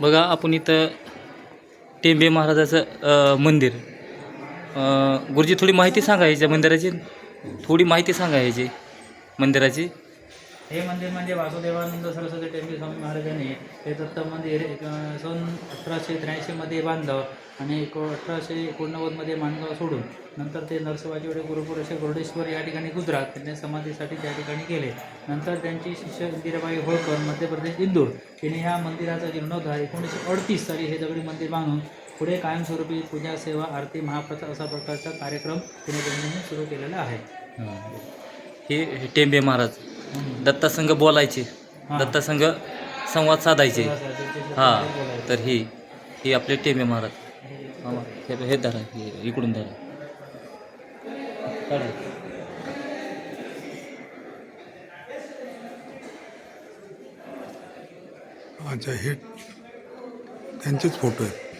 बघा आपण इथं टेंबे महाराजाचं मंदिर. गुरुजी थोडी माहिती सांगा याच्या मंदिराची? थोडी माहिती सांगा याची मंदिराची. हे मंदिर म्हणजे वासुदेवानंद सरस्वती टेंबे स्वामी महाराजांनी हे. दत्त मंदिर एक सन अठराशे त्र्याऐंशीमध्ये बांधलं आणि एक अठराशे एकोणनव्वदमध्ये माणगाव सोडून नंतर ते नरसोबाचीवाडी गुरुपुरेश्वर गोरडेश्वर या ठिकाणी गुजरात त्यांनी समाधीसाठी त्या ठिकाणी गेले. नंतर त्यांची शिष्य इंदिराबाई होळकर मध्य प्रदेश इंदूर तिने ह्या मंदिराचा जीर्णोद्धार एकोणीसशे अडतीस साली हे दगडी मंदिर बांधून पुढे कायमस्वरूपी पूजा सेवा आरती महाप्रसाद असा प्रकारचा कार्यक्रम तिने त्यांनी सुरू केलेला आहे. हे टेंबे महाराज. दत्तासंघ बोलायचे. हां. दत्तासंघ संवाद साधायचे. हां. तर ही ही आपले टेंबे महाराज. मामा, हे हे धरा हे इकडून धरा. अच्छा हे त्यांचेच फोटो आहेत.